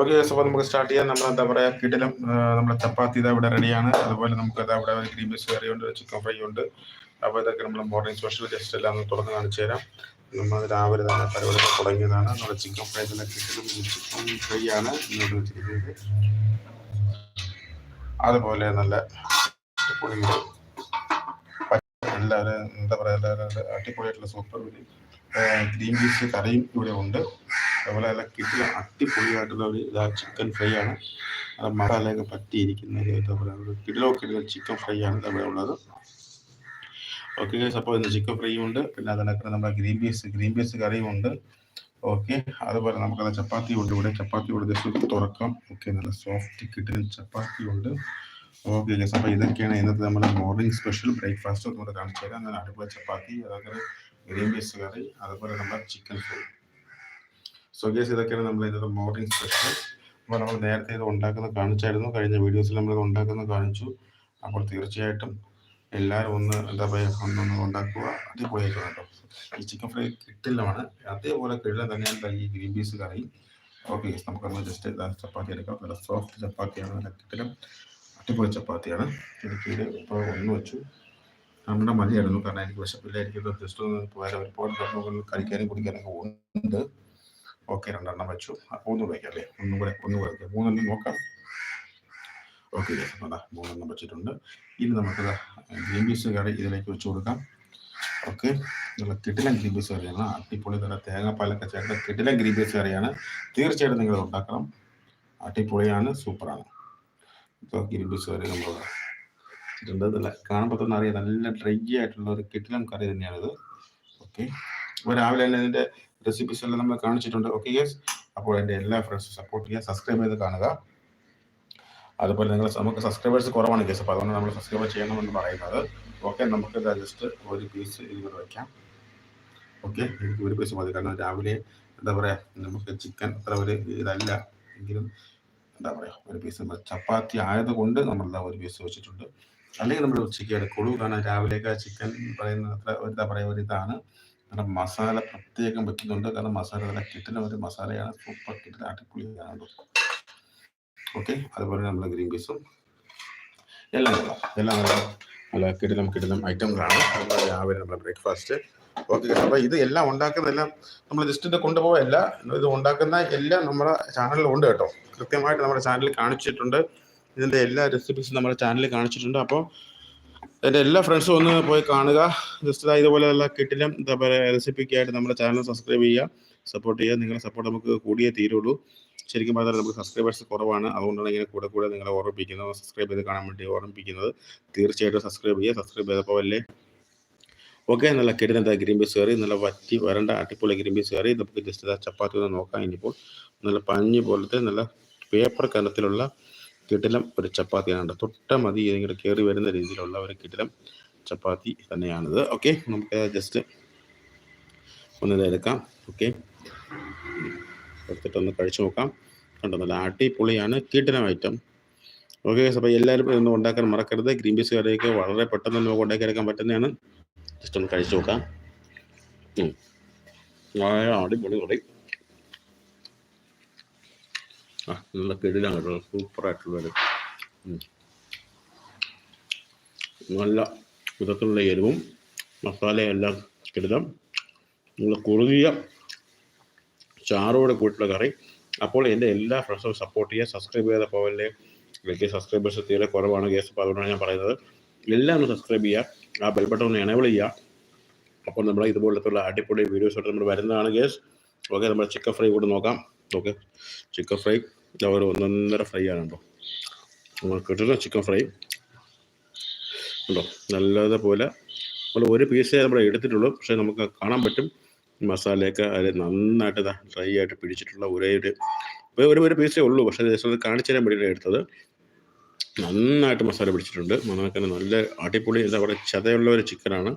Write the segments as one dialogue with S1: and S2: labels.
S1: Okay so അപ്പോൾ നമുക്ക് start ചെയ്യാം. നമ്മൾ എന്താ പറയുക കിടിലം നമ്മുടെ ചപ്പാത്തി ഇതാ ഇവിടെ റെഡിയാണ്. അതുപോലെ നമുക്ക് അതാ ഇവിടെ ഗ്രീൻ പീസ് കറി ഉണ്ട് ചിക്കൻ ഫ്രൈ ഉണ്ട്. അപ്പോൾ ഇതൊക്കെ നമ്മൾ മോർണിംഗ് സ്പെഷ്യൽ ജസ്റ്റ് എല്ലാം ഒന്ന് തുറന്ന് കാണിച്ചു തരാം. നമ്മൾ രാവിലെ തന്നെ പരിപാടി തുടങ്ങിയതാണ്. നമ്മുടെ ചിക്കൻ ഫ്രൈ തന്നെ കിടിലം ചിക്കൻ ഫ്രൈ ആണ്. ഇങ്ങോട്ട് വെച്ചിരിക്കുന്നത്. അതുപോലെ നല്ല അടിപൊളിയുടെ എല്ലാവരും എന്താ പറയുക എല്ലാവരും അടിപൊളിയായിട്ടുള്ള സൂപ്പർ ഗ്രീൻ പീസ് കറിയും ഇവിടെ ഉണ്ട്. അതുപോലെ നല്ല കിട്ടിയ അടിപൊളിയായിട്ടുള്ള ഒരു ഇതാ ചിക്കൻ ഫ്രൈ ആണ്. അത് മസാലയൊക്കെ പറ്റിയിരിക്കുന്ന ഒരു എന്താ പറയുക ഒരു കിടിലോ കിടിലോ ചിക്കൻ ഫ്രൈ ആണ് അവിടെ ഉള്ളത്. ഓക്കെ അപ്പോൾ ഇന്ന് ചിക്കൻ ഫ്രൈയും ഉണ്ട്. പിന്നെ അതിനകത്ത് നമ്മുടെ ഗ്രീൻ പീസ് ഗ്രീൻ പീസ് കറിയും ഉണ്ട്. ഓക്കെ അതുപോലെ നമുക്ക് ചപ്പാത്തി ഉണ്ട് ഇവിടെ. ചപ്പാത്തി ഉണ്ട് ജസ്റ്റ് തുറക്കാം. ഓക്കെ നല്ല സോഫ്റ്റ് കിട്ടുന്ന ചപ്പാത്തി ഉണ്ട്. ഓക്കെ ഗൈസ് അപ്പോൾ ഇതൊക്കെയാണ് ഇന്നത്തെ നമ്മുടെ മോർണിംഗ് സ്പെഷ്യൽ ബ്രേക്ക്ഫാസ്റ്റ് ഒന്നുകൂടെ കാണിച്ചു തരാം നല്ല അടിപൊളി ചപ്പാത്തി അതൊക്കെ ഗ്രീൻ പീസ് കറി അതുപോലെ നമ്മുടെ ചിക്കൻ ഫ്രൈ സോ ഗേസ് ഇതൊക്കെയാണ് നമ്മൾ ഇന്നത്തെ മോർണിംഗ് സ്പെഷ്യൽ അപ്പോൾ നമ്മൾ നേരത്തെ ഇത് ഉണ്ടാക്കുന്ന കാണിച്ചായിരുന്നു. കഴിഞ്ഞ വീഡിയോസിൽ നമ്മൾ ഇത് ഉണ്ടാക്കുന്ന കാണിച്ചു. അപ്പോൾ തീർച്ചയായിട്ടും എല്ലാവരും ഒന്ന് എന്താ പറയുക ഒന്നൊന്ന് ഉണ്ടാക്കുക. അടിപൊളിയായിട്ട് കേട്ടോ. ഈ ചിക്കൻ ഫ്രൈ കിട്ടില്ലമാണ്. അതേപോലെ കിട്ടില്ല തന്നെയാണ് ഈ ഗ്രീൻ പീസ് കറി. ഓക്കെ നമുക്കൊന്ന് ജസ്റ്റ് ചപ്പാത്തി എടുക്കാം. നല്ല സോഫ്റ്റ് ചപ്പാത്തിയാണ് നല്ല കിട്ടിലും അടിപൊളി ചപ്പാത്തിയാണ്. എനിക്ക് ഇത് ഇപ്പോൾ ഒന്ന് വെച്ചു. നമ്മുടെ മതിയായിരുന്നു കാരണം എനിക്ക് വിശപ്പില്ലായിരിക്കും ജസ്റ്റ് ഒന്ന് വേറെ ഒരുപാട് കഴിക്കാനും കുടിക്കാനൊക്കെ ഉണ്ട്. ഓക്കെ രണ്ടെണ്ണം വെച്ചു. ഒന്നും വയ്ക്കാം അല്ലേ? ഒന്നും കൂടെ ഒന്നും കൂടെ മൂന്നെണ്ണം നോക്കാം. ഓക്കെ അതാ മൂന്നെണ്ണം വെച്ചിട്ടുണ്ട്. ഇനി നമുക്ക് ഗ്രീൻ പീസ് കറി ഇതിലേക്ക് വെച്ച് കൊടുക്കാം. ഓക്കെ നല്ല കിടിലൻ ഗ്രീൻ പീസ് കറിയാണ്. അട്ടിപ്പൊളി നല്ല തേങ്ങാപ്പാലൊക്കെ ചേർത്ത് കിടിലൻ ഗ്രീൻ പീസ് കറിയാണ്. തീർച്ചയായിട്ടും നിങ്ങൾ ഉണ്ടാക്കണം. അട്ടിപ്പൊളിയാണ് സൂപ്പറാണ്. ഇപ്പോൾ ഗ്രീൻ പീസ് കറി നമ്മൾ വെച്ചിട്ടുണ്ട് നല്ല കാണുമ്പോൾ തന്നെ അറിയാം നല്ല ഡ്രൈ ആയിട്ടുള്ള ഒരു കിടിലം കറി തന്നെയാണിത്. ഓക്കെ അപ്പോൾ രാവിലെ തന്നെ ഇതിന്റെ റെസിപ്പീസ് നമ്മൾ കാണിച്ചിട്ടുണ്ട്. ഓക്കെ യെസ് അപ്പോൾ എന്റെ എല്ലാ ഫ്രണ്ട്സും സപ്പോർട്ട് ചെയ്യുക സബ്സ്ക്രൈബ് ചെയ്ത് കാണുക. അതുപോലെ നിങ്ങൾ നമുക്ക് സബ്സ്ക്രൈബേഴ്സ് കുറവാണ് കേസ് അപ്പോൾ അതുകൊണ്ട് നമ്മൾ സബ്സ്ക്രൈബ് ചെയ്യണമെന്ന് പറയുന്നത്. ഓക്കെ നമുക്ക് ജസ്റ്റ് ഒരു പീസ് ഇതിൽ വയ്ക്കാം ഓക്കെ എനിക്ക് ഒരു പീസ് മതി. കാരണം രാവിലെ എന്താ പറയുക നമുക്ക് ചിക്കൻ അത്ര ഒരു ഇതല്ല. എങ്കിലും എന്താ പറയുക ഒരു പീസ് ചപ്പാത്തി ആയതുകൊണ്ട് നമ്മൾ ഒരു പീസ് വെച്ചിട്ടുണ്ട്. അല്ലെങ്കിൽ നമ്മൾ ഉച്ചയ്ക്ക് എടുക്കുള്ളൂ കാരണം രാവിലേക്ക് ചിക്കൻ പറയുന്ന അത്ര എന്താ പറയുക ഒരു ഇതാണ്. കാരണം മസാല പ്രത്യേകം വെക്കുന്നുണ്ട്. കാരണം മസാല നല്ല കിട്ടുന്ന ഒരു മസാലയാണ്. സൂപ്പർ കിട്ടുന്ന അടിപൊളിയാണ് ഓക്കെ അതുപോലെ നമ്മൾ ഗ്രീൻ പീസും എല്ലാം നല്ല എല്ലാം നല്ല നല്ല കിടിലം കിടിലം ഐറ്റങ്ങളാണ്. അതുപോലെ രാവിലെ നമ്മുടെ ബ്രേക്ക്ഫാസ്റ്റ്. ഓക്കെ അപ്പോൾ ഇത് എല്ലാം ഉണ്ടാക്കുന്നതെല്ലാം നമ്മൾ ജസ്റ്റ് കൊണ്ടുപോകല്ല ഇത് ഉണ്ടാക്കുന്ന എല്ലാം നമ്മുടെ ചാനലിൽ ഉണ്ട് കേട്ടോ. കൃത്യമായിട്ട് നമ്മുടെ ചാനലിൽ കാണിച്ചിട്ടുണ്ട്. ഇതിന്റെ എല്ലാ റെസിപ്പീസും നമ്മുടെ ചാനലിൽ കാണിച്ചിട്ടുണ്ട്. അപ്പോൾ എന്റെ എല്ലാ ഫ്രണ്ട്സും ഒന്ന് പോയി കാണുക. ജസ്റ്റ് ഇതുപോലെയുള്ള കിട്ടിലും എന്താ പറയുക റെസിപ്പിക്കായിട്ട് നമ്മുടെ ചാനൽ സബ്സ്ക്രൈബ് ചെയ്യുക. സപ്പോർട്ട് ചെയ്യുക. നിങ്ങളുടെ സപ്പോർട്ട് നമുക്ക് കൂടിയേ തീരുള്ളൂ. ശരിക്കും പറഞ്ഞാൽ നമുക്ക് സബ്സ്ക്രൈബേഴ്സ് കുറവാണ്. അതുകൊണ്ടാണ് ഇങ്ങനെ കൂടെ കൂടെ നിങ്ങളെ ഓർമ്മിപ്പിക്കുന്നത്. സബ്സ്ക്രൈബ് ചെയ്ത് കാണാൻ വേണ്ടി ഓർമ്മിപ്പിക്കുന്നത്. തീർച്ചയായിട്ടും സബ്സ്ക്രൈബ് ചെയ്യുക. സബ്സ്ക്രൈബ് ചെയ്തപ്പോൾ അല്ലേ ഓക്കെ നല്ല കിടുന്ന ഗ്രീൻ പീസ് കറി നല്ല വറ്റി വരണ്ട അടിപൊളി ഗ്രീൻ പീസ് കറി നമുക്ക് ജസ്റ്റ് ചപ്പാത്തി ഒന്ന് നോക്കാം ഇനിയിപ്പോൾ. നല്ല പഞ്ഞ് പോലത്തെ നല്ല പേപ്പർ കനത്തിലുള്ള കിടിലം ഒരു ചപ്പാത്തിയാണ് തൊട്ട മതി ഇങ്ങനെ കയറി വരുന്ന രീതിയിലുള്ള ഒരു കിടിലം ചപ്പാത്തി തന്നെയാണിത്. ഓക്കെ നമുക്ക് ജസ്റ്റ് ഒന്ന് എടുക്കാം. ഓക്കെ എടുത്തിട്ടൊന്ന് കഴിച്ചു നോക്കാം. കണ്ടോ നല്ല അടിപൊളിയാണ് കിടിലം ഐറ്റം ഓക്കെ അപ്പോൾ എല്ലാവരും ഇതൊന്നും ഉണ്ടാക്കാൻ മറക്കരുത്. ഗ്രീൻ പീസ് കറിയൊക്കെ വളരെ പെട്ടെന്ന് നമുക്ക് ഉണ്ടാക്കിയെടുക്കാൻ പറ്റുന്നതാണ്. ജസ്റ്റ് ഒന്ന് കഴിച്ചു നോക്കാം. അടിപൊളി പൊളി നല്ല കിടിലാണ് കേട്ടോ. സൂപ്പറായിട്ടുള്ളൊരു നല്ല വിധത്തിലുള്ള എരിവും മസാലയെല്ലാം കിടിലം. നിങ്ങൾ കുറുകിയ ചാറോടെ കൂട്ടുള്ള കറി. അപ്പോൾ എന്റെ എല്ലാ ഫ്രണ്ട്സും സപ്പോർട്ട് ചെയ്യുക. സബ്സ്ക്രൈബ് ചെയ്ത പോവല്ലേ വലിയ സബ്സ്ക്രൈബേഴ്സ് തീരെ കുറവാണ്. കേസ് അപ്പോൾ അതുകൊണ്ടാണ് ഞാൻ പറയുന്നത്. എല്ലാം ഒന്ന് സബ്സ്ക്രൈബ് ചെയ്യുക. ആ ബെൽ ബട്ടൺ ഒന്ന് എനേബിൾ ചെയ്യുക. അപ്പോൾ നമ്മൾ ഇതുപോലത്തുള്ള അടിപൊളി വീഡിയോസ് ആയിട്ട് നമ്മൾ വരുന്നതാണ് കേസ് ഓക്കെ നമ്മൾ ചിക്കൻ ഫ്രൈ കൂടെ നോക്കാം. ഓക്കെ. Chicken fry. ഒരു ഒന്നൊന്നര ഫ്രൈ ആണ് കേട്ടോ. നമ്മൾ കിട്ടുന്ന ചിക്കൻ ഫ്രൈ? ഉണ്ടോ? നല്ലതുപോലെ നമ്മൾ ഒരു പീസേ നമ്മൾ എടുത്തിട്ടുള്ളൂ. പക്ഷേ നമുക്ക് കാണാൻ പറ്റും. മസാലയൊക്കെ അതിൽ നന്നായിട്ട് ഡ്രൈ ആയിട്ട് പിടിച്ചിട്ടുള്ള ഒരേ ഒരു ഒരു ഒരു പീസേ ഉള്ളൂ. പക്ഷേ ജസ്റ്റ് കാണിച്ചു തരാൻ എടുത്തത്. നന്നായിട്ട് മസാല പിടിച്ചിട്ടുണ്ട്. നമുക്ക് നല്ല അടിപൊളി എന്താ പറയുക ചതയുള്ള ഒരു ചിക്കനാണ്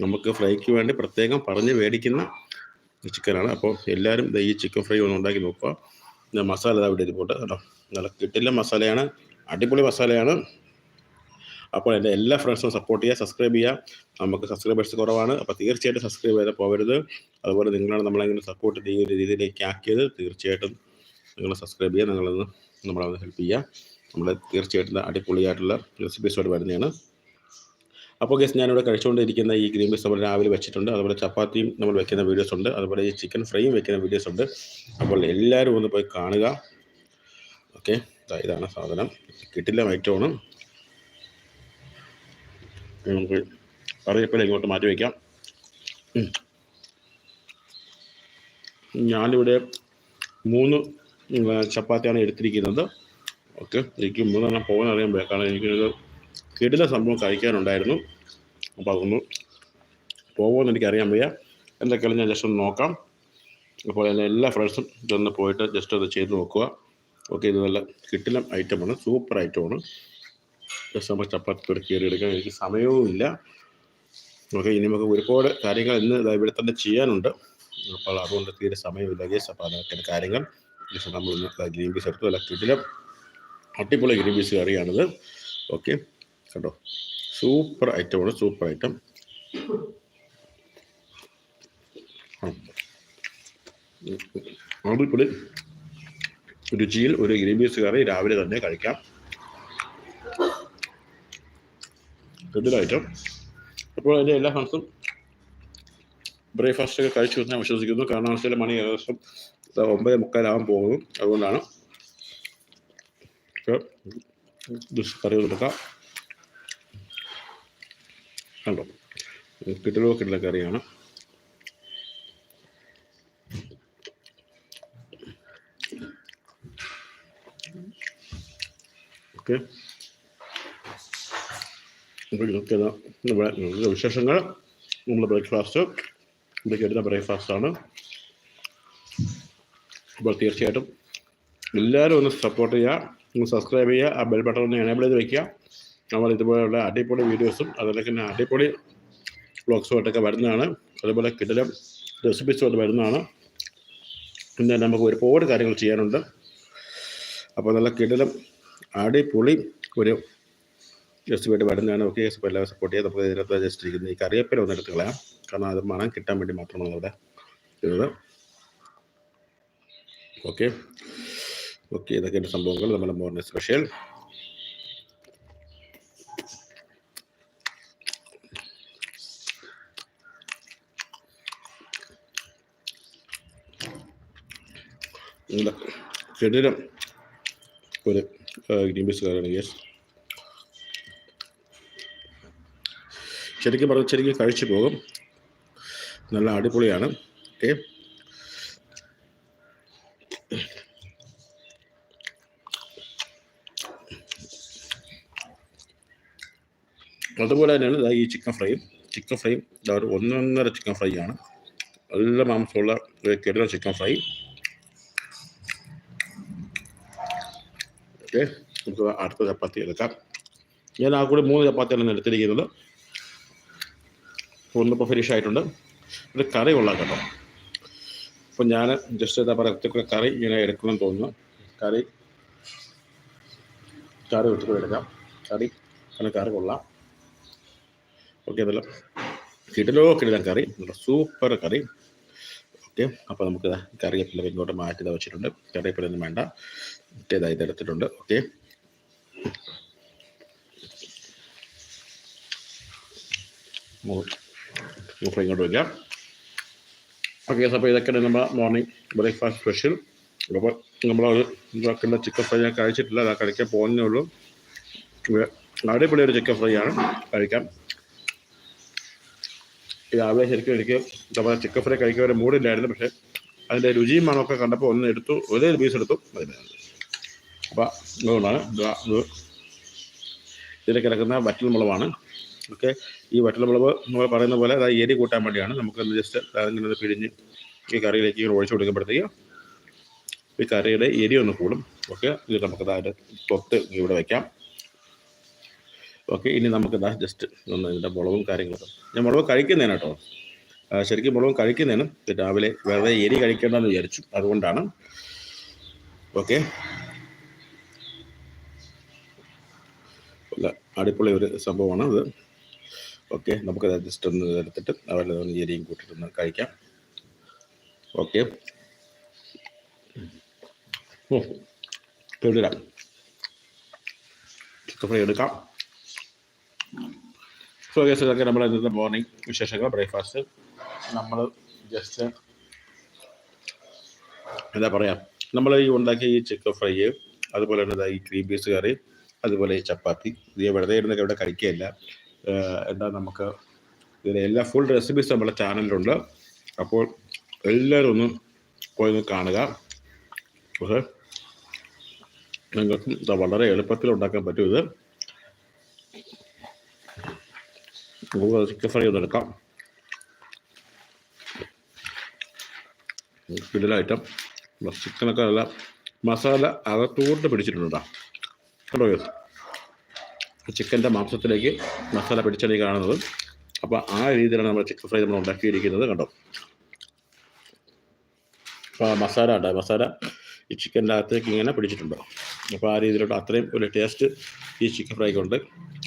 S1: നമുക്ക് ഫ്രൈക്ക് വേണ്ടി പ്രത്യേകം പറഞ്ഞ് മേടിക്കുന്ന ചിക്കനാണ്. അപ്പോൾ എല്ലാവരും ഈ ചിക്കൻ ഫ്രൈ ഒന്ന് ഉണ്ടാക്കി നോക്കുക. മസാല ഇതാ ഇവിടെ ഇരിപ്പോട്ട് കേട്ടോ നല്ല കിട്ടില്ല മസാലയാണ്. അടിപൊളി മസാലയാണ്. അപ്പോൾ എന്റെ എല്ലാ ഫ്രണ്ട്സും സപ്പോർട്ട് ചെയ്യുക സബ്സ്ക്രൈബ് ചെയ്യുക. നമുക്ക് സബ്സ്ക്രൈബേഴ്സ് കുറവാണ്. അപ്പോൾ തീർച്ചയായിട്ടും സബ്സ്ക്രൈബ് ചെയ്താൽ പോകരുത്. അതുപോലെ നിങ്ങളാണ് നമ്മളെങ്ങനെ സപ്പോർട്ട് ചെയ്യുന്ന രീതിയിലേക്ക് ആക്കിയത് തീർച്ചയായിട്ടും നിങ്ങൾ സബ്സ്ക്രൈബ് ചെയ്യുക. നിങ്ങളൊന്ന് നമ്മളെ ഹെൽപ്പ് ചെയ്യുക. നമ്മൾ തീർച്ചയായിട്ടും അടിപൊളിയായിട്ടുള്ള റെസിപ്പീസോട് വരുന്നതാണ്. അപ്പോൾ ഗസ് ഞാനിവിടെ കഴിച്ചുകൊണ്ടിരിക്കുന്ന ഈ ഗ്രീൻ പീസ് നമ്മൾ രാവിലെ വെച്ചിട്ടുണ്ട്. അതുപോലെ ചപ്പാത്തിയും നമ്മൾ വെക്കുന്ന വീഡിയോസ് ഉണ്ട്. അതുപോലെ ഈ ചിക്കൻ ഫ്രൈയും വെക്കുന്ന വീഡിയോസ് ഉണ്ട്. അപ്പോൾ എല്ലാവരും ഒന്ന് പോയി കാണുക. ഓക്കെ ഇതാണ് സാധനം. കിട്ടില്ല ഐറ്റമാണ് നമുക്ക് കറിവേപ്പില ഇങ്ങോട്ട് മാറ്റി വയ്ക്കാം. ഞാനിവിടെ മൂന്ന് ചപ്പാത്തിയാണ് എടുത്തിരിക്കുന്നത്. ഓക്കെ എനിക്ക് മൂന്നെണ്ണം പോകാൻ അറിയാൻ കാരണം എനിക്കൊരു കിടില സംഭവം കഴിക്കാനുണ്ടായിരുന്നു. അപ്പോൾ അതൊന്ന് പോകുമെന്ന് എനിക്കറിയാൻ വയ്യ. എന്തൊക്കെയാണ് ഞാൻ ജസ്റ്റ് ഒന്ന് നോക്കാം. അപ്പോൾ എല്ലാ ഫ്രണ്ട്സും ഇതൊന്ന് പോയിട്ട് ജസ്റ്റ് ഒന്ന് ചെയ്ത് നോക്കുക. ഓക്കെ ഇത് നല്ല കിട്ടില്ല ഐറ്റമാണ് സൂപ്പർ ഐറ്റമാണ് ജസ്റ്റ് നമുക്ക് ചപ്പാത്തി ഒരു കയറിയെടുക്കാൻ എനിക്ക് സമയവുമില്ല. ഓക്കെ ഇനി നമുക്ക് ഒരുപാട് കാര്യങ്ങൾ ഇന്ന് ഇവിടെ തന്നെ ചെയ്യാനുണ്ട്. അപ്പോൾ അതുകൊണ്ട് തീരെ സമയമില്ല ഗേസ് അപ്പോൾ അതൊക്കെ കാര്യങ്ങൾ. നമ്മൾ ഇന്ന് ഗ്രീൻ പീസ് എടുത്തു. അല്ല കിട്ടിലും അടിപൊളി ഗ്രീൻ പീസ് കറിയാണിത്. ഓക്കെ. കണ്ടോ? സൂപ്പർ ഐറ്റമാണ് സൂപ്പർ ഐറ്റം അടിപൊളി. രുചിയിൽ ഒരു ഗ്രീൻ കറി രാവിലെ തന്നെ കഴിക്കാം. ഐറ്റം അപ്പോൾ എന്റെ എല്ലാ ഫ്രണ്ട്സും ബ്രേക്ക്ഫാസ്റ്റ് ഒക്കെ കഴിച്ചു ഞാൻ വിശ്വസിക്കുന്നു. കാരണം വെച്ചാൽ മണി ഏകദേശം ഒമ്പത് മുക്കാലാവാൻ പോകുന്നു. അതുകൊണ്ടാണ്. കറി കൊടുക്കാം കണ്ടോ? കിട്ടലോ കിട്ടല കറിയാണ്. ഓക്കെ. നമ്മുടെ വിശേഷങ്ങൾ. നമ്മൾ ബ്രേക്ക്ഫാസ്റ്റ്. ഇതൊക്കെ ബ്രേക്ക്ഫാസ്റ്റ് ബ്രേക്ക്ഫാസ്റ്റാണ് അപ്പോൾ തീർച്ചയായിട്ടും എല്ലാവരും ഒന്ന് സപ്പോർട്ട് ചെയ്യുക ഒന്ന് സബ്സ്ക്രൈബ് ചെയ്യുക ആ ബെൽ ബട്ടൺ ഒന്ന് എനേബിൾ ചെയ്ത് വയ്ക്കുക നമ്മൾ ഇതുപോലെയുള്ള അടിപൊളി വീഡിയോസും അതുപോലെ തന്നെ അടിപൊളി വ്ളോഗ്സുമായിട്ടൊക്കെ വരുന്നതാണ്. അതുപോലെ കിടലം റെസിപ്പീസുമായിട്ട് വരുന്നതാണ്. പിന്നെ നമുക്ക് ഒരുപാട് കാര്യങ്ങൾ ചെയ്യാനുണ്ട്. അപ്പോൾ നല്ല കിടലം അടിപൊളി ഒരു റെസിപ്പിയായിട്ട് വരുന്നതാണ്. ഓക്കെ എല്ലാവരും സപ്പോർട്ട് ചെയ്യാം നമുക്ക് ഇതിനകത്ത് ജസ്റ്റ് ഇരിക്കുന്നത് ഈ കറിവേപ്പില ഒന്ന് എടുത്ത് കളയാം. കാരണം അത് മണം കിട്ടാൻ വേണ്ടി മാത്രമാണ് ഇവിടെ ചെയ്തത് ഓക്കെ ഓക്കെ ഇതൊക്കെയാണ് സംഭവങ്ങൾ. നമ്മുടെ മോർണിംഗ് സ്പെഷ്യൽ നമ്മുടെ ശരീരം ഒരു ഗ്രീൻ പീസ് കറിയാണ് യെസ് ശരിക്കും പറഞ്ഞ ശരിക്കും കഴിച്ചു പോകും. നല്ല അടിപൊളിയാണ്. ഓക്കെ അതുപോലെ തന്നെയാണ് ഈ ചിക്കൻ ഫ്രൈയും ചിക്കൻ ഫ്രൈയും ഒരു ഒന്നൊന്നര ചിക്കൻ ഫ്രൈ ആണ്. നല്ല മാംസമുള്ള ഒരു ചിക്കൻ ഫ്രൈ ഓക്കെ നമുക്ക് അടുത്ത ചപ്പാത്തി എടുക്കാം. ഞാൻ ആ കൂടി മൂന്ന് ചപ്പാത്തിയാണ് എടുത്തിരിക്കുന്നത്. ഒന്നിപ്പോൾ ഫിനിഷ് ആയിട്ടുണ്ട്. ഒരു കറി കൊള്ളാം കേട്ടോ. അപ്പം ഞാൻ ജസ്റ്റ് എന്താ പറയുക കറി ഇങ്ങനെ എടുക്കണമെന്ന് തോന്നുന്നു. കറി കറി ഒത്തിരി എടുക്കാം. കറി അങ്ങനെ കറി കൊള്ളാം. ഓക്കെ അതല്ല കിടലോ കിടലാം കറി. സൂപ്പർ കറി. ഓക്കെ അപ്പോൾ നമുക്ക് കറിവേപ്പില ഇങ്ങോട്ട് മാറ്റി ഇതാ വെച്ചിട്ടുണ്ട്. കറിവേപ്പില ഒന്നും വേണ്ട. മറ്റേതായി ഇത് എടുത്തിട്ടുണ്ട്. ഓക്കെ. നമുക്ക് ഇങ്ങോട്ട് വയ്ക്കാം ഓക്കെ അപ്പോൾ ഇതൊക്കെയാണ് നമ്മൾ മോർണിംഗ് ബ്രേക്ക്ഫാസ്റ്റ് സ്പെഷ്യൽ അപ്പോൾ നമ്മളത് ഇതാക്കുന്ന ചിക്കൻ ഫ്രൈ ഞാൻ കഴിച്ചിട്ടില്ല. അതാ കഴിക്കാൻ പോകുന്നേ ഉള്ളൂ. അടിപൊളി ഒരു ചിക്കൻ ഫ്രൈ ആണ്. കഴിക്കാം. രാവിലെ ശരിക്കും എനിക്ക് നമ്മുടെ ചിക്കൻ ഫ്രൈ കഴിക്കാൻ ഒരു മൂടില്ലായിരുന്നു. പക്ഷേ അതിന്റെ രുചിയും മണമൊക്കെ കണ്ടപ്പോൾ ഒന്ന് എടുത്തു ഒരേ പീസ് എടുത്തു അതിന് അപ്പോൾ അതുകൊണ്ടാണ് ഇതാ ഇത് ഇതിൽ കിടക്കുന്ന വറ്റൽ മുളവാണ് ഓക്കെ ഈ വറ്റൽ മുളവ് നമ്മൾ പറയുന്ന പോലെ അതായത് എരി കൂട്ടാൻ വേണ്ടിയാണ്. നമുക്കൊന്ന് ജസ്റ്റ് അതിങ്ങനെ പിഴിഞ്ഞ് ഈ കറിയിലേക്ക് ഇങ്ങനെ ഒഴിച്ചു കൊടുക്കുമ്പോഴത്തേക്ക് ഈ കറിയുടെ എരി ഒന്ന് കൂടും. ഓക്കെ ഇത് നമുക്ക് അതിന്റെ തൊട്ട് ഇവിടെ വയ്ക്കാം ഓക്കെ ഇനി നമുക്ക് ഇതാ ജസ്റ്റ് ഒന്ന് ഇതിന്റെ മുളകും കാര്യങ്ങളും ഞാൻ മുളക് കഴിക്കുന്നതിന് കേട്ടോ. ശരിക്കും മുളകും കഴിക്കുന്നതിന് രാവിലെ വെറുതെ എരി കഴിക്കേണ്ടെന്ന് വിചാരിച്ചു. അതുകൊണ്ടാണ്. ഓക്കെ. അടിപൊളി ഒരു സംഭവമാണ് അത് ഓക്കെ നമുക്കത് ജസ്റ്റ് ഒന്ന് എടുത്തിട്ട് അവരുടെ എരിയും കൂട്ടിട്ടൊന്ന് കഴിക്കാം. ഓക്കെ. ഓ കേട്ടിടാം ചിക്കൻ ഫ്രൈ എടുക്കാം. സോ ഗസ് ഇതൊക്കെ നമ്മൾ ഇന്നത്തെ മോർണിംഗ് വിശേഷങ്ങൾ ബ്രേക്ക്ഫാസ്റ്റ് നമ്മൾ ജസ്റ്റ് എന്താ പറയാ നമ്മൾ ഈ ഉണ്ടാക്കിയ ഈ ചിക്കൻ ഫ്രൈ അതുപോലെ തന്നെ ഈ ക്രീം പീസ് കറി അതുപോലെ ഈ ചപ്പാത്തി ഇത് വെറുതെ ഇരുന്നൊക്കെ ഇവിടെ കഴിക്കുകയില്ല. എന്താ നമുക്ക് ഇതിലെ എല്ലാ ഫുൾ റെസിപ്പീസ് നമ്മുടെ ചാനലിലുണ്ട് അപ്പോൾ എല്ലാവരും ഒന്ന് പോയി ഒന്ന് കാണുക. പക്ഷേ നിങ്ങൾക്ക് വളരെ എളുപ്പത്തിൽ ഉണ്ടാക്കാൻ പറ്റും ഇത്. നമുക്ക് ചിക്കൻ ഫ്രൈ ഒന്ന് എടുക്കാം ഐറ്റം ചിക്കനൊക്കെ നല്ല മസാല അകത്തോട്ട് പിടിച്ചിട്ടുണ്ട് കേട്ടോ. ചിക്കന്റെ മാംസത്തിലേക്ക് മസാല പിടിച്ചാണ് ഈ കാണുന്നത്. അപ്പോൾ ആ രീതിയിലാണ് നമ്മൾ ചിക്കൻ ഫ്രൈ നമ്മൾ ഉണ്ടാക്കിയിരിക്കുന്നത് കണ്ടോ. അപ്പോൾ മസാല ഉണ്ട്? മസാല ഈ ചിക്കന്റെ അകത്തേക്ക് ഇങ്ങനെ പിടിച്ചിട്ടുണ്ട്. അപ്പോൾ ആ രീതിയിലുള്ള അത്രയും ഒരു ടേസ്റ്റ് ഈ ചിക്കൻ ഫ്രൈക്ക് ഉണ്ട്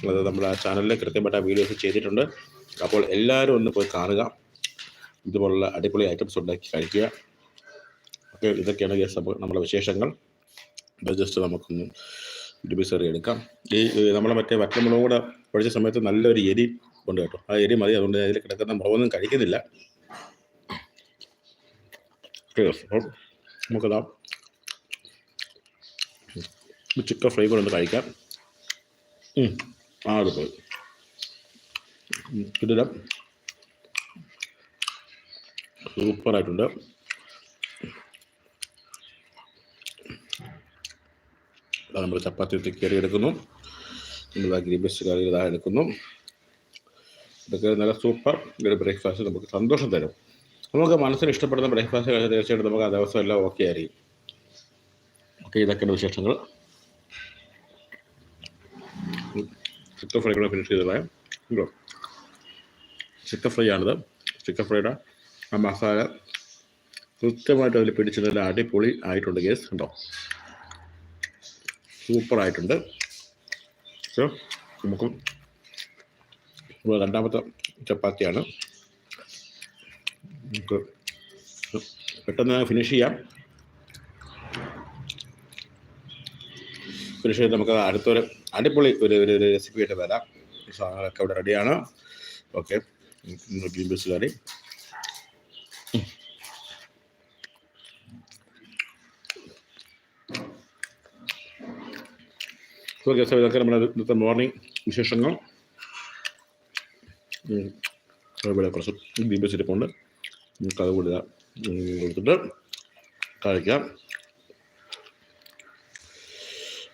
S1: അത് നമ്മൾ ആ ചാനലിൽ കൃത്യമായിട്ട് ആ വീഡിയോസ് ചെയ്തിട്ടുണ്ട്. അപ്പോൾ എല്ലാവരും ഒന്ന് പോയി കാണുക. ഇതുപോലുള്ള അടിപൊളി ഐറ്റംസ് ഉണ്ടാക്കി കഴിക്കുക. ഓക്കെ ഇതൊക്കെയാണ് അപ്പോൾ നമ്മുടെ വിശേഷങ്ങൾ. അപ്പോൾ ജസ്റ്റ് നമുക്കൊന്ന് ഡിബിസറി എടുക്കാം. ഈ നമ്മളെ മറ്റേ വറ്റമുളകും കൂടെ പഠിച്ച സമയത്ത് നല്ലൊരു എരി ഉണ്ട് കേട്ടോ. ആ എരി മതി അതുകൊണ്ട് അതിൽ കിടക്കുന്ന മുളകൊന്നും കഴിക്കുന്നില്ല. നമുക്കതാ ചിക്കൻ ഫ്രൈ കൂടെ ഒന്ന് കഴിക്കാം. ആട് പോയി. കിടിലം സൂപ്പറായിട്ടുണ്ട് നമ്മൾ ചപ്പാത്തി കയറി എടുക്കുന്നു നമ്മൾ ഗ്രീൻ ബെസ്റ്റ് കറി ഇതാ എടുക്കുന്നു. ഇതൊക്കെ നല്ല സൂപ്പർ ഒരു ബ്രേക്ക്ഫാസ്റ്റ് നമുക്ക് സന്തോഷം തരും. നമുക്ക് മനസ്സിന് ഇഷ്ടപ്പെടുന്ന ബ്രേക്ക്ഫാസ്റ്റ് കഴിച്ചാൽ തീർച്ചയായിട്ടും നമുക്ക് ആ ദിവസം എല്ലാം ഓക്കെ ആയിരിക്കും. ഓക്കെ ഇതൊക്കെയാണ് വിശേഷങ്ങൾ. ചിക്കൻ ഫ്രൈ കൂടെ ഫിനിഷ് ചെയ്തതായ ഉണ്ടോ? ചിക്കൻ ഫ്രൈ ആണിത്. ചിക്കൻ ഫ്രൈയുടെ ആ മസാല കൃത്യമായിട്ട് അതിൽ പിടിച്ച് നല്ല അടിപൊളി ആയിട്ടുണ്ട് ഗേസ് ആയിട്ടുണ്ട്. സോ നമുക്ക് രണ്ടാമത്തെ ചപ്പാത്തിയാണ്. നമുക്ക് പെട്ടെന്ന് ഫിനിഷ് ചെയ്യാം. ഫിനിഷ് ചെയ്ത് നമുക്ക് അടുത്തൊരു അടിപൊളി ഒരു ഒരു റെസിപ്പി ആയിട്ട് വരാം. സാധനങ്ങളൊക്കെ ഇവിടെ റെഡിയാണ് okay green peas curry. Okay sir ഇതൊക്കെ നമ്മുടെ ഇന്നത്തെ മോർണിംഗ് വിശേഷങ്ങൾ. ഇവിടെ കുറച്ച് ഗ്രീൻ പീസ് ഇരിപ്പുണ്ട്. നമുക്ക് അത് കൂടി കൊടുത്തിട്ട് കഴിക്കാം.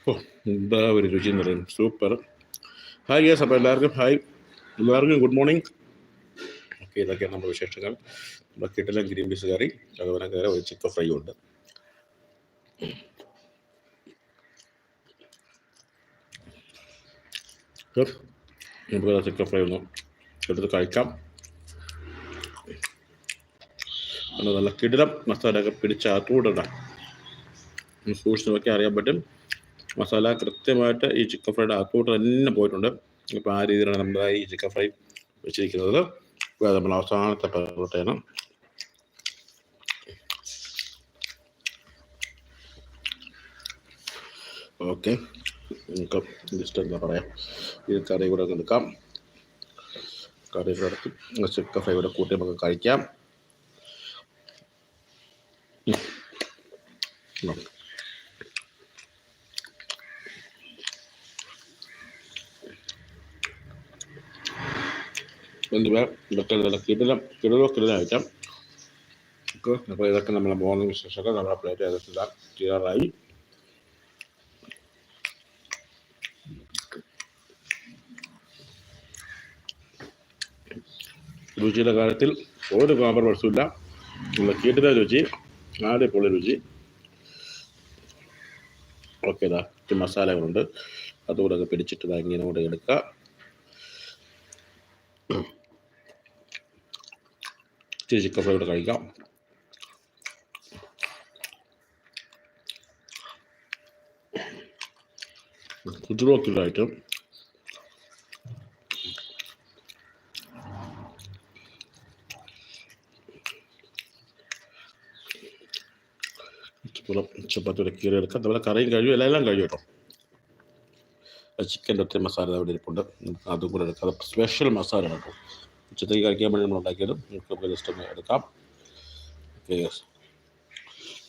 S1: ഓ. എന്താ ഒരു രുചി എന്ന് പറയുന്നത്? സൂപ്പർ ഹായ് ഗ്യാസ് അപ്പോൾ എല്ലാവർക്കും ഹായ് എല്ലാവർക്കും ഗുഡ് മോർണിംഗ് ഓക്കെ ഇതൊക്കെയാണ് നമ്മുടെ വിശേഷങ്ങൾ. നമ്മുടെ കിട്ടലും ഗ്രീൻ പീസ് കറി അതുപോലെ കയറി ഒരു ചിക്കൻ ഫ്രൈ ഉണ്ട്. നമുക്ക് ചിക്കൻ ഫ്രൈ ഒന്ന് എടുത്ത് കഴിക്കാം. നല്ല കിടിലം മസാലയൊക്കെ പിടിച്ച് അകത്തൂടണം സൂക്ഷിച്ച് നോക്കി അറിയാൻ പറ്റും. മസാല കൃത്യമായിട്ട് ഈ ചിക്കൻ ഫ്രൈയുടെ അകത്തോട്ട് തന്നെ പോയിട്ടുണ്ട്. അപ്പോൾ ആ രീതിയിലാണ് നമ്മുടെ ഈ ചിക്കൻ ഫ്രൈ വെച്ചിരിക്കുന്നത്. നമ്മൾ അവസാനത്തെ പൊറോട്ടയാണ് ഓക്കെ. നമുക്ക് ജസ്റ്റ് എന്താ പറയാം ഈ കറി കൂടെ എടുക്കാം. കറി കൂടെ ചിക്കൻ ഫ്രൈ കൂടെ കൂട്ടി നമുക്ക് കഴിക്കാം. എന്നിവ ഇതൊക്കെ കിടലോ കിടലായിട്ട് കിടിലം ഓക്കെ അപ്പോൾ ഇതൊക്കെ നമ്മളെ മോർണിംഗ് വിശേഷമൊക്കെ നമ്മളെ പ്ലേറ്റ് ചെയ്തിട്ടില്ല തീരാറായി രുചിയുടെ കാര്യത്തിൽ ഒരു കോംപ്രമൈസും ഇല്ല. നമ്മൾ കീട്ടിലെ രുചി അടിപൊളി രുചി. ഓക്കെ ഇതാ മസാലകളുണ്ട്. അതുകൂടെ ഒക്കെ പിടിച്ചിട്ട് ഇതാ ഇങ്ങനെ കൂടെ എടുക്കുക ഇച്ചിരി ചിക്കൻ ഫ്രൈ കൂടെ കഴിക്കാം കുതിരോക്കിലായിട്ട്
S2: എടുക്കണം ചപ്പാത്തിയുടെ കീറി എടുക്കാം അതുപോലെ കറിയും കഴിയും എല്ലാം എല്ലാം കഴിയും കേട്ടോ ചിക്കന്റെ ഒത്തിരി മസാല അവിടെ ഇരിപ്പുണ്ട് അതും കൂടെ എടുക്കാം സ്പെഷ്യൽ മസാല കേട്ടോ ഉച്ചത്തേക്ക് കഴിക്കാൻ വേണ്ടി നമ്മൾ ഉണ്ടാക്കിയത് നമുക്ക് ജസ്റ്റ് ഒന്ന് എടുക്കാം.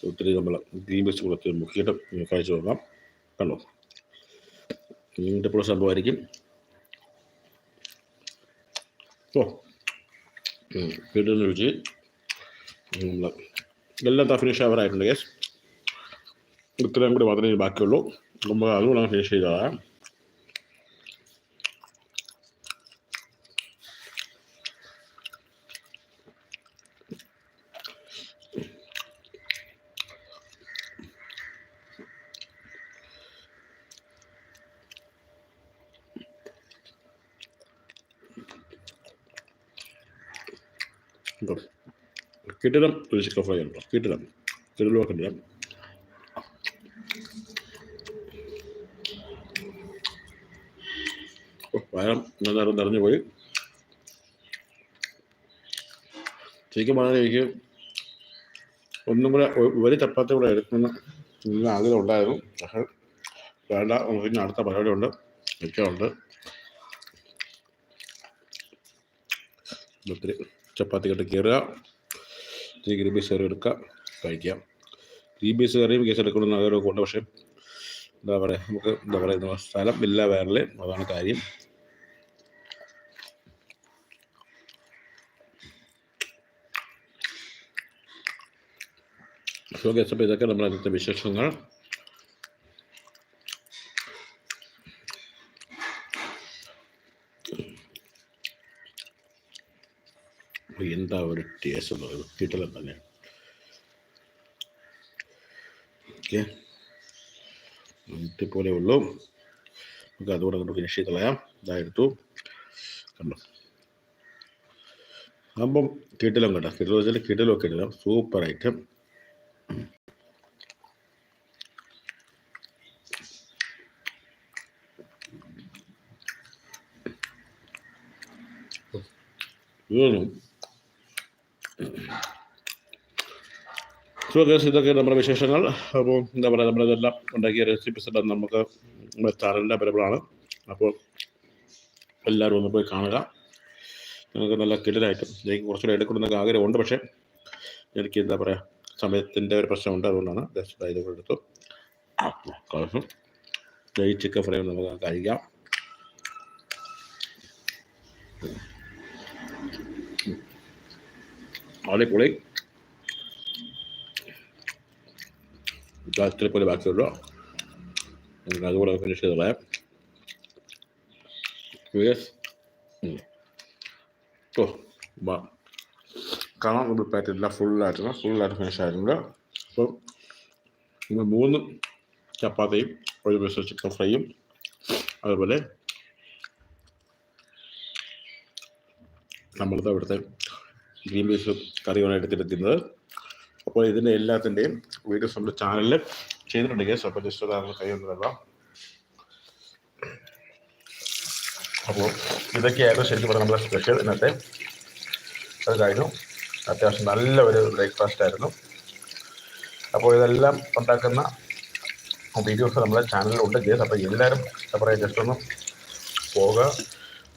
S2: ഒത്തിരി നമ്മൾ ഗ്രീൻ വെച്ച് കുറച്ച് മുക്കിയിട്ട് കഴിച്ചു നോക്കാം. കണ്ടോ? ഇപ്പോൾ സംഭവമായിരിക്കും. ഓ വീട്ടിൽ രുചി. നമ്മൾ എല്ലാം ഫിനിഷ് ആവാറായിട്ടുണ്ട് ഗ്യാസ് ഇത്രയും കൂടി മാത്രമേ ബാക്കിയുള്ളൂ. നമ്മൾ അതുകൊണ്ടാണ് ഫിനിഷ് ചെയ്തതാണ് കിട്ടിടം ഒരു ചിക്കൻ ഫ്രൈ ഉണ്ടോ കിട്ടിടം കിട്ടിടം കിട്ടിടം വയറം നേരം നിറഞ്ഞു പോയി. ശരിക്കും പറഞ്ഞാൽ എനിക്ക് ഒന്നും കൂടെ ഒരു ചപ്പാത്തി കൂടെ എടുക്കുന്ന ഇന്ന് ആഗ്രഹം ഉണ്ടായിരുന്നു. പക്ഷേ വേണ്ട ഇനി അടുത്ത പരിപാടി ഉണ്ട്. മിക്കുണ്ട് ഒത്തിരി ചപ്പാത്തി കെട്ട് കയറുക. ഇത്തിരി ഗ്രീൻ പീസ് കറി എടുക്കുക കഴിക്കാം. ഗ്രീൻ പീസ് കറിയും കേസ് എടുക്കണമെന്ന് കൊണ്ട് പക്ഷേ എന്താ പറയുക നമുക്ക് എന്താ പറയുക സ്ഥലം ഇല്ല വേറെ അതാണ് കാര്യം. ഇതൊക്കെ നമ്മുടെ വിശേഷങ്ങൾ. എന്താ ഒരു ടേസ്റ്റ് പറയുന്നത്? കിട്ടലും തന്നെ. ഓക്കെ. പോലെ ഉള്ളൂ. നമുക്ക് അതുകൂടെ നമുക്ക് ഫിനിഷ് ചെയ്ത് കളയാം. ഇതായെടുത്തു കണ്ടു? കണ്ടോ കിട്ടലും കേട്ടോ കിട്ടിലും വെച്ചാൽ കിട്ടലൊക്കെ ഇടാം സൂപ്പർ ഐറ്റം സോ ഗസ് ഇതൊക്കെ നമ്മുടെ വിശേഷങ്ങൾ. അപ്പോൾ എന്താ പറയുക നമ്മളിതെല്ലാം ഉണ്ടാക്കിയ റെസിപ്പീസ് എല്ലാം നമുക്ക് നമ്മുടെ ചാനലിൽ അവൈലബിളാണ് അപ്പോൾ എല്ലാവരും ഒന്ന് പോയി കാണുക. നിങ്ങൾക്ക് നല്ല കിടലായിട്ടും എനിക്ക് കുറച്ചുകൂടെ എടുക്കണമെന്നൊക്കെ ആഗ്രഹമുണ്ട് പക്ഷേ എനിക്ക് എന്താ പറയുക സമയത്തിന്റെ ഒരു പ്രശ്നമുണ്ട് അതുകൊണ്ടാണ് ജസ്റ്റ് ഇതൊക്കെ എടുത്തു. കളസും ഈ ചിക്കൻ ഫ്രൈ നമുക്ക് കഴിക്കാം. അടിപൊളി. ഇത്തിരി പോലെ ബാക്കിയുള്ളൂ നമുക്ക് അതുകൂടെ ഫിനിഷ് ചെയ്ത് കളയാം യെസ് ഓ വാ കാണാൻ നമ്മൾ പറ്റില്ല ഫുള്ളായിട്ട് ഫുള്ളായിട്ട് ഫിനിഷ് ആയിട്ടുണ്ട് അപ്പോൾ ഇന്ന് മൂന്ന് ചപ്പാത്തിയും ഒരു പീസ് ചിക്കൻ ഫ്രൈയും അതുപോലെ നമ്മളത് അവിടുത്തെ ഗ്രീൻ പീസ് കറിയാണ് എടുത്തിരിക്കുന്നത് അപ്പോൾ ഇതിന്റെ എല്ലാത്തിന്റെയും വീഡിയോസ് നമ്മുടെ ചാനലിൽ ചെയ്തിട്ടുണ്ട് കേസ് അപ്പോൾ ജസ്റ്റ് അതാണ് കൈ ഒന്ന് തരാം അപ്പോൾ ഇതൊക്കെയായിരുന്നു ശരിക്കും പറഞ്ഞാൽ നമ്മുടെ സ്പെഷ്യൽ ഇന്നത്തെ അത് അത്യാവശ്യം നല്ല ഒരു ബ്രേക്ക്ഫാസ്റ്റ് ആയിരുന്നു. അപ്പോൾ ഇതെല്ലാം ഉണ്ടാക്കുന്ന വീഡിയോസ് നമ്മുടെ ചാനലിലുണ്ട് കേസ് അപ്പോൾ എല്ലാവരും എന്താ പറയുക ജസ്റ്റ് ഒന്ന് പോകുക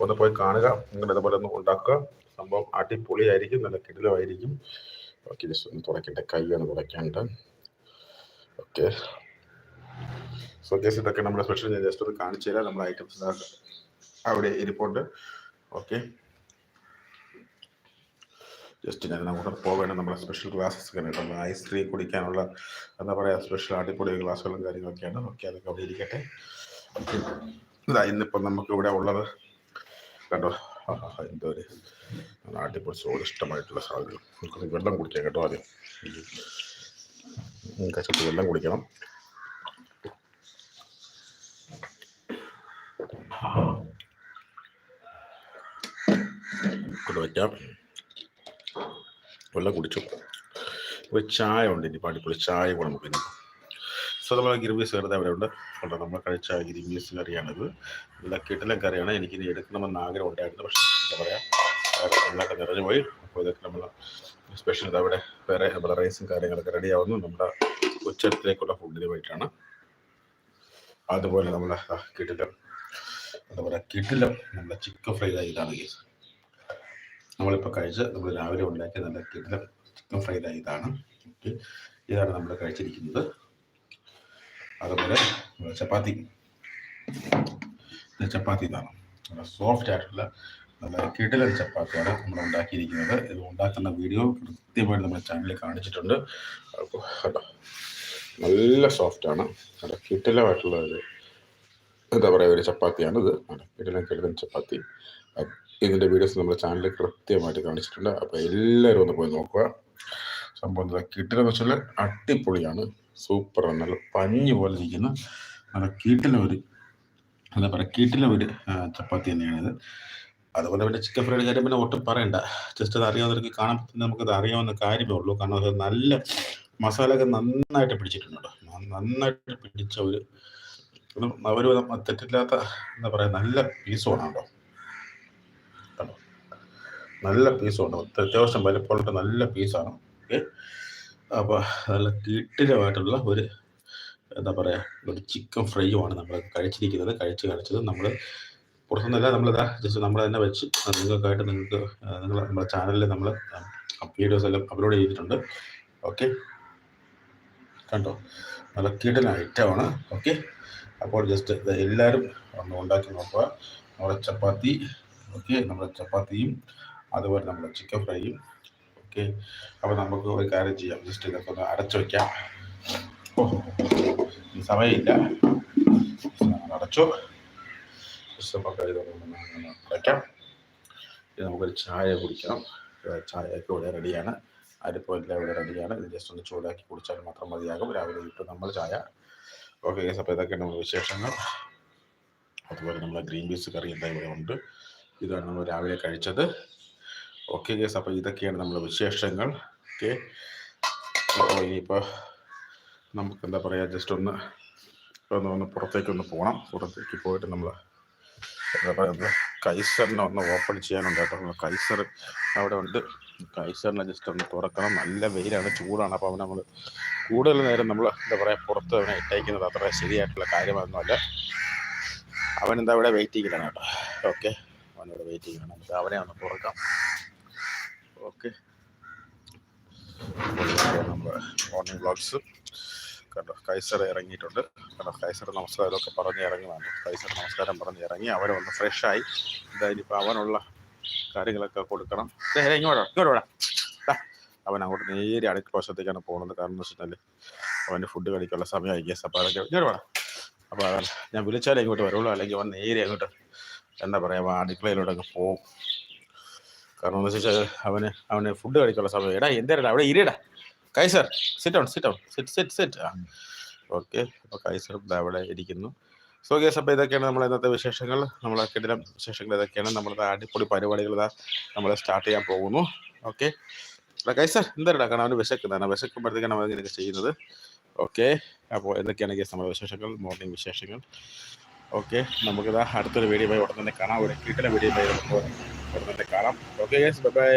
S2: ഒന്ന് പോയി കാണുക. നിങ്ങൾ ഇതുപോലെ ഒന്ന് ഉണ്ടാക്കുക. സംഭവം അടിപൊളിയായിരിക്കും. നല്ല കിടിലമായിരിക്കും. ഓക്കെ ജസ്റ്റ് ഒന്ന് തുടയ്ക്കട്ടെ കൈ ഒന്ന് ഓക്കെ സോ ജസ്റ്റ് ഇതൊക്കെ നമ്മുടെ സ്പെഷ്യൽ ഞാൻ ജസ്റ്റ് ഒന്ന് കാണിച്ചു തരാം. നമ്മുടെ ഐറ്റംസ് അവിടെ ഇരിപ്പുണ്ട്. ഓക്കെ ജസ്റ്റ് ഞാൻ അങ്ങോട്ട് പോവേണ്ട നമ്മുടെ സ്പെഷ്യൽ ക്ലാസ്സസ് ഒക്കെ ഉണ്ട്. നമ്മൾ ഐസ്ക്രീം കുടിക്കാനുള്ള എന്താ പറയുക സ്പെഷ്യൽ അടിപൊളി ക്ലാസ്സുകളും കാര്യങ്ങളൊക്കെയാണ്. ഓക്കെ അതൊക്കെ അവിടെ ഇരിക്കട്ടെ. ഇതാ ഇന്നിപ്പം നമുക്ക് ഇവിടെ ഉള്ളത്. കണ്ടോ? എന്തോ ഒരു നാട്ടിൽ സോഡ് ഇഷ്ടമായിട്ടുള്ള സാധനം നമുക്ക് വെള്ളം കുടിക്കാം കേട്ടോ ആദ്യം. കച്ചപ്പ് വെള്ളം കുടിക്കണം. കൊണ്ട് വയ്ക്കാം വെള്ളം കുടിച്ചു. ഒരു ചായ ഉണ്ട് ഇനി പാടിപ്പൊളി ചായ കൂടെ നമുക്ക് നമ്മൾ ഗിർമീസ് വെറുതെ അവിടെ ഉണ്ട് കണ്ടോ നമ്മൾ കഴിച്ച ഗിർമീസ് കറിയാണിത് നല്ല കിട്ടലൻ കറിയാണ്. എനിക്ക് ഇനി എടുക്കണമെന്ന് ആഗ്രഹം ഉണ്ടായിരുന്നു. പക്ഷേ എന്താ പറയുക എണ്ണൊക്കെ നിറഞ്ഞു പോയി. അപ്പോൾ ഇതൊക്കെ നമ്മൾ സ്പെഷ്യൽ അവിടെ വേറെ നമ്മുടെ റൈസും കാര്യങ്ങളൊക്കെ റെഡി ആവുന്നു. നമ്മുടെ ഉച്ചത്തിലേക്കുള്ള ഫുഡിന് വേണ്ടിയിട്ടാണ്. അതുപോലെ നമ്മളെ കിട്ടിലും എന്താ പറയുക കിട്ടിലും നമ്മുടെ ചിക്കൻ ഫ്രൈ ഇതാണ് കേസ് നമ്മളിപ്പോൾ കഴിച്ച് നമ്മൾ രാവിലെ ഉണ്ടാക്കിയ നല്ല കിട്ടിലും ചിക്കൻ ഫ്രൈ ഇതാണ്. ഇതാണ് നമ്മൾ കഴിച്ചിരിക്കുന്നത്. അതുപോലെ ചപ്പാത്തി. ചപ്പാത്തി ഇതാണ്. നല്ല സോഫ്റ്റ് ആയിട്ടുള്ള നല്ല കിടലൻ ചപ്പാത്തിയാണ് നമ്മൾ ഉണ്ടാക്കിയിരിക്കുന്നത്. ഇത് ഉണ്ടാക്കുന്ന വീഡിയോ കൃത്യമായിട്ട് നമ്മുടെ ചാനലിൽ കാണിച്ചിട്ടുണ്ട്. കേട്ടോ നല്ല സോഫ്റ്റാണ് നല്ല കിടലമായിട്ടുള്ള ഒരു എന്താ പറയുക ഒരു ചപ്പാത്തിയാണ് ഇത്. കിടലൻ കിടിലൻ ചപ്പാത്തി. ഇതിന്റെ വീഡിയോസ് നമ്മുടെ ചാനലിൽ കൃത്യമായിട്ട് കാണിച്ചിട്ടുണ്ട്. അപ്പോൾ എല്ലാവരും ഒന്ന് പോയി നോക്കുക. സംഭവം കിട്ടിലെന്ന് വെച്ചാൽ അടിപൊളിയാണ്. സൂപ്പറാണ് നല്ല പഞ്ഞി പോലെ ഇരിക്കുന്ന നല്ല കീട്ടിലെ ഒരു എന്താ പറയുക കീട്ടിലെ ഒരു ചപ്പാത്തി തന്നെയാണിത്. അതുപോലെ പിന്നെ ചിക്കൻ ഫ്രൈഡ് കാര്യം പിന്നെ ഒട്ടും പറയണ്ട. ജസ്റ്റ് അത് അറിയാവുന്നവർക്ക് കാണാൻ പറ്റുന്ന നമുക്കത് അറിയാവുന്ന കാര്യമേ ഉള്ളൂ. കാരണം അത് നല്ല മസാലയൊക്കെ നന്നായിട്ട് പിടിച്ചിട്ടുണ്ട് നന്നായിട്ട് പിടിച്ച ഒരു അവർ തെറ്റില്ലാത്ത എന്താ പറയുക നല്ല പീസുമാണ് കേട്ടോ. നല്ല പീസുണ്ട് അത്യാവശ്യം വലിപ്പമുള്ള നല്ല പീസാണ് ഓക്കെ അപ്പോൾ നല്ല കീട്ടിലമായിട്ടുള്ള ഒരു എന്താ പറയുക ഒരു ചിക്കൻ ഫ്രൈയുമാണ് നമ്മൾ കഴിച്ചിരിക്കുന്നത്. കഴിച്ച് കഴിച്ചത് നമ്മൾ പുറത്തുനിന്നല്ല നമ്മളിതാ ജസ്റ്റ് നമ്മൾ തന്നെ വെച്ച് നിങ്ങൾക്കായിട്ട് നിങ്ങൾക്ക് നിങ്ങൾ നമ്മുടെ ചാനലിൽ നമ്മൾ വീഡിയോസ് എല്ലാം അപ്ലോഡ് ചെയ്തിട്ടുണ്ട്. ഓക്കെ കണ്ടോ? നല്ല കിടന ഐറ്റമാണ് ഓക്കെ അപ്പോൾ ജസ്റ്റ് എല്ലാവരും ഒന്ന് ഉണ്ടാക്കി നോക്കുക. നമ്മുടെ ചപ്പാത്തി ഓക്കെ നമ്മുടെ ചപ്പാത്തിയും അതുപോലെ നമ്മുടെ ചിക്കൻ ഫ്രൈയും ഓക്കെ. അപ്പോൾ നമുക്ക് ഒരു കാര്യം ചെയ്യാം. ജസ്റ്റ് ഇതൊക്കെ ഒന്ന് അടച്ചു വയ്ക്കാം ഓ സമയമില്ല. അടച്ചു. ജസ്റ്റ് അടയ്ക്കാം. ഇത് നമുക്കൊരു ചായ കുടിക്കണം. ചായയൊക്കെ ഇവിടെ റെഡിയാണ്. അരിപ്പമെല്ലാം ഇവിടെ റെഡിയാണ്. ഇത് ജസ്റ്റ് ഒന്ന് ചൂടാക്കി കുടിച്ചാൽ മാത്രം മതിയാകും. രാവിലെ ഇട്ട് നമ്മൾ ചായ. ഓക്കെ ഗേസ് അപ്പോൾ ഇതൊക്കെയാണ് നമ്മുടെ വിശേഷങ്ങൾ. അതുപോലെ നമ്മളെ ഗ്രീൻ പീസ് കറി എന്താ ഇവിടെ ഉണ്ട്? ഇതാണ് നമ്മൾ രാവിലെ കഴിച്ചത്. ഓക്കെ ഗേസ് അപ്പോൾ ഇതൊക്കെയാണ് നമ്മുടെ വിശേഷങ്ങൾ. ഓക്കെ അപ്പോൾ ഇനിയിപ്പോൾ നമുക്ക് എന്താ പറയുക ജസ്റ്റ് ഒന്ന് ഒന്ന് ഒന്ന് പുറത്തേക്കൊന്ന് പോകണം പുറത്തേക്ക് പോയിട്ട് നമ്മൾ എന്താ പറയുക കൈസറിനെ ഒന്ന് ഓപ്പൺ ചെയ്യാനുണ്ട് കേട്ടോ. നമ്മൾ കൈസർ അവിടെ ഉണ്ട്. കൈസറിനെ ജസ്റ്റ് ഒന്ന് തുറക്കണം. നല്ല വെയിലാണ് ചൂടാണ്. അപ്പോൾ അവൻ നമ്മൾ കൂടുതൽ നേരം നമ്മൾ എന്താ പറയുക പുറത്ത് അവനെ ഇട്ടയക്കുന്നത് അത്ര ശരിയായിട്ടുള്ള കാര്യമൊന്നുമല്ല അവനെന്താ ഇവിടെ വെയിറ്റിങ്ങിലാണ് കേട്ടോ. ഓക്കെ അവനിവിടെ നമുക്ക് അവനെ ഒന്ന് തുറക്കാം. ഓക്കെ. നമ്മുടെ മോർണിംഗ് വ്ളോഗ്സ് കണ്ടോ കൈസർ ഇറങ്ങിയിട്ടുണ്ട്. കണ്ടോ കൈസർ നമസ്കാരമൊക്കെ പറഞ്ഞ് ഇറങ്ങുന്നുണ്ട് കൈസർ നമസ്കാരം പറഞ്ഞ് ഇറങ്ങി അവൻ ഒന്ന് ഫ്രഷായി എന്തായാലും അവനുള്ള കാര്യങ്ങളൊക്കെ കൊടുക്കണം. ഇങ്ങോട്ട് ഇങ്ങോട്ടോ അവൻ അങ്ങോട്ട് നേരെ അടുക്കള വശത്തേക്കാണ് പോകുന്നത്. കാരണം എന്ന് വെച്ചിട്ടുണ്ടെങ്കിൽ അവന്റെ ഫുഡ് കഴിക്കാനുള്ള സമയമായി ഗ്യാസ് അപ്പോൾ അതൊക്കെ ഇങ്ങോട്ട് വേണം അപ്പോൾ ഞാൻ വിളിച്ചാലേ ഇങ്ങോട്ട് വരുള്ളൂ. അല്ലെങ്കിൽ അവൻ നേരെ അങ്ങോട്ട് എന്താ പറയുക അടുക്കളയിലോട്ടൊക്കെ പോകും. കാരണം എന്ന് വെച്ചാൽ അവന് അവന് ഫുഡ് കഴിക്കാനുള്ള സമയം. എടാ എന്തേരടാ അവിടെ ഇരിയടാ. Kaiser sit down sit down sit sit sit ആ. ഓക്കെ അപ്പോൾ കൈസർ അവിടെ ഇരിക്കുന്നു. സോ ഗേസ് അപ്പോൾ ഇതൊക്കെയാണ് നമ്മൾ ഇന്നത്തെ വിശേഷങ്ങൾ. നമ്മളെ കിടിലം വിശേഷങ്ങൾ ഇതൊക്കെയാണ്. നമ്മളത് അടിപൊളി പരിപാടികൾ ഇതാ നമ്മൾ സ്റ്റാർട്ട് ചെയ്യാൻ പോകുന്നു. ഓക്കെ കൈസർ എന്തരടാ കാരണം അവന് വിശക്കുന്നതാണ് വിശക്കുമ്പോഴത്തേക്കാണ് അവൻ ഇങ്ങനെയൊക്കെ ചെയ്യുന്നത്. ഓക്കെ അപ്പോൾ എന്തൊക്കെയാണ് ഗേസ് നമ്മുടെ വിശേഷങ്ങൾ? മോർണിംഗ് വിശേഷങ്ങൾ. ഓക്കെ നമുക്കിതാ അടുത്തൊരു വീഡിയോ പോയി ഉടനെ തന്നെ കാണാം. ഒരു കിട്ടുന്ന വീഡിയോ പോയി നമുക്ക് തന്നെ കാണാം ഓക്കെ ബൈ ബൈ